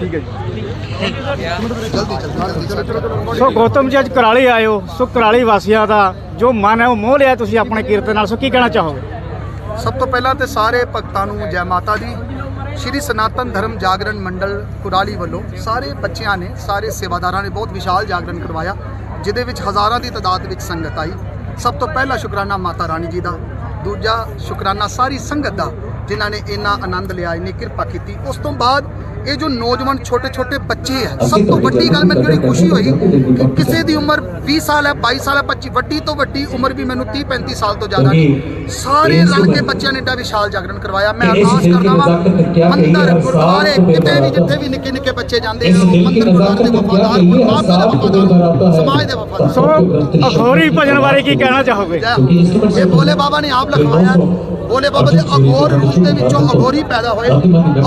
ਠੀਕ ਹੈ ਜੀ। ਸੋ ਗੌਤਮ ਜੀ ਅੱਜ ਕਰਾਲੀ ਆਏ ਹੋ। ਸੋ ਕਰਾਲੀ ਵਾਸੀਆਂ ਦਾ ਜੋ ਮਨ ਹੈ ਉਹ ਮੋਹ ਲਿਆ ਤੁਸੀਂ ਆਪਣੇ ਕੀਰਤਨ ਨਾਲ। ਸੋ ਕੀ ਕਹਿਣਾ ਚਾਹੋਗੇ? ਸਭ ਤੋਂ ਪਹਿਲਾਂ ਤੇ ਸਾਰੇ ਭਗਤਾਂ ਨੂੰ ਜੈ ਮਾਤਾ ਦੀ ਸ਼੍ਰੀ ਸਨਾਤਨ ਧਰਮ ਜਾਗਰਣ ਮੰਡਲ ਕੁਰਾਲੀ ਵੱਲੋਂ ਸਾਰੇ ਬੱਚਿਆਂ ਨੇ ਸਾਰੇ ਸੇਵਾਦਾਰਾਂ ਨੇ ਬਹੁਤ ਵਿਸ਼ਾਲ ਜਾਗਰਣ ਕਰਵਾਇਆ ਜਿਹਦੇ ਵਿੱਚ ਹਜ਼ਾਰਾਂ ਦੀ ਤਾਦਾਦ ਵਿੱਚ ਸੰਗਤ ਆਈ। ਸਭ ਤੋਂ ਪਹਿਲਾ ਸ਼ੁਕਰਾਨਾ ਮਾਤਾ ਰਾਣੀ ਜੀ ਦਾ। ਦੂਜਾ ਸ਼ੁਕਰਾਨਾ ਸਾਰੀ ਸੰਗਤ ਦਾ ਜਿਨ੍ਹਾਂ ਨੇ ਇੰਨਾ ਆਨੰਦ ਲਿਆ ਇੰਨੀ ਕਿਰਪਾ ਕੀਤੀ। ਉਸ ਤੋਂ ਬਾਅਦ ਇਹ ਜੋ ਨੌਜਵਾਨ ਛੋਟੇ ਛੋਟੇ ਬੱਚੇ ਹੈ ਸਭ ਤੋਂ ਵੱਡੀ ਗੱਲ ਮੈਨੂੰ ਜਿਹੜੀ ਖੁਸ਼ੀ ਹੋਈ ਕਿ ਕਿਸੇ ਦੀ ਉਮਰ 20 ਸਾਲ ਹੈ 22 ਸਾਲ ਹੈ 25 ਵੱਡੀ ਤੋਂ ਵੱਡੀ ਉਮਰ ਵੀ ਮੈਨੂੰ 30 35 ਸਾਲ ਤੋਂ ਜ਼ਿਆਦਾ ਨਹੀਂ। ਸਾਰੇ ਰਲ ਕੇ ਬੱਚਿਆਂ ਨੇ ਏਡਾ ਵਿਸ਼ਾਲ ਜਾਗਰਣ ਕਰਵਾਇਆ। ਮੈਂ ਅਰਦਾਸ ਕਰਦਾ ਵਾਂ ਮੰਦਰ ਗੁਰਦੁਆਰੇ ਕਿਤੇ ਵੀ ਜਿੱਥੇ ਵੀ ਨਿੱਕੇ ਨਿੱਕੇ ਬੱਚੇ ਜਾਂਦੇ ਆ ਉਹ ਮੰਦਰ ਗੁਰਦੁਆਰੇ ਦੇ ਵਫਾਦਾਰ ਗੁਰਦਾਸ ਦੇ ਵਫਾਦਾਰ ਸਮਾਜ ਦੇ ਵਫਾਦਾਰ। ਸੋ ਅਖੌਰੀ ਭਜਨ ਬਾਰੇ ਕੀ ਕਹਿਣਾ ਚਾਹੋਗੇ। ਇਹ ਭੋਲੇ ਬਾਬਾ ਨੇ ਆਪ ਲਿਖਵਾਇਆ। ਭੋਲੇ ਬਾਬਾ ਦੇ ਅਗੋਰ ਰੂਪ ਦੇ ਵਿੱਚੋਂ ਅਗੋਰੀ ਪੈਦਾ ਹੋਏ।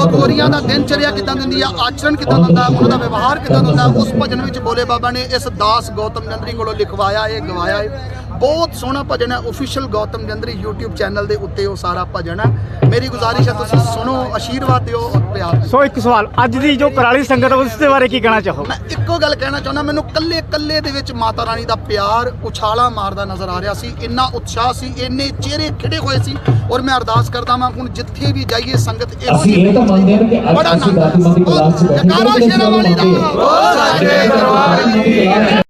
ਅਗੋਰੀਆਂ ਦਾ ਦਿਨਚਰਿਆ ਕਿਦਾਂ ਦਿੰਦੀ ਆ ਆਚਰਣ ਕਿਦਾਂ ਹੁੰਦਾ ਉਹਨਾਂ ਦਾ ਵਿਵਹਾਰ ਕਿਦਾਂ ਹੁੰਦਾ ਉਸ ਭਜਨ ਵਿੱਚ ਭੋਲੇ ਬਾਬਾ ਨੇ ਇਸ ਦਾਸ ਗੌਤਮ ਜੰਦਰੀ ਕੋਲੋਂ ਲਿਖਵਾਇਆ ਇਹ ਗਵਾਇਆ ਹੈ ਬਹੁਤ ਸੋਹਣਾ ਭਜਨ ਹੈ official Gautam Jandri YouTube channel ਦੇ ਉੱਤੇ ਉਹ ਸਾਰਾ ਭਜਨ ਹੈ। ਮੇਰੀ ਗੁਜ਼ਾਰਿਸ਼ ਹੈ ਤੁਸੀਂ ਸੁਣੋ ਆਸ਼ੀਰਵਾਦ ਦਿਓ ਔਰ ਪਿਆਰ ਦਿਓ। ਸੋ ਇੱਕ ਸਵਾਲ ਅੱਜ ਦੀ ਜੋ ਕਰਾਲੀ ਸੰਗਤ ਉਸ ਦੇ ਬਾਰੇ ਕੀ ਕਹਿਣਾ ਚਾਹੋਗੇ? ਮੈਂ ਇੱਕੋ ਗੱਲ ਕਹਿਣਾ ਚਾਹੁੰਦਾ ਮੈਨੂੰ ਕੱਲੇ ਕੱਲੇ ਦੇ ਵਿੱਚ ਮਾਤਾ ਰਾਣੀ ਦਾ ਪਿਆਰ ਉਛਾਲਾ ਮਾਰਦਾ ਨਜ਼ਰ ਆ ਰਿਹਾ ਸੀ ਇੰਨਾ ਉਤਸ਼ਾਹ ਸੀ ਇੰਨੇ ਚਿਹਰੇ ਖਿੜੇ ਹੋਏ ਸੀ। ਔਰ ਮੈਂ ਅਰਦਾਸ ਕਰਦਾ ਹਾਂ ਹੁਣ ਜਿੱਥੇ ਵੀ ਜਾਈਏ ਸੰਗਤ ਇਹੋ ਅਸੀਂ ਜਿਹੀ ਇਹ ਤਾਂ ਮੰਨਦੇ ਹਾਂ ਕਿ ਅੱਜ ਬੜਾ ਆਨੰਦ ਦਾਤੀ ਮੰਦੀ ਕਲਾਸ ਚ ਬੈਠੇ ਜਕਾਰਾ ਸ਼ੇਰਾਂ ਵਾਲੀ ਦਾ ਸੱਚੇ ਦਰਬਾਰ ਦੀ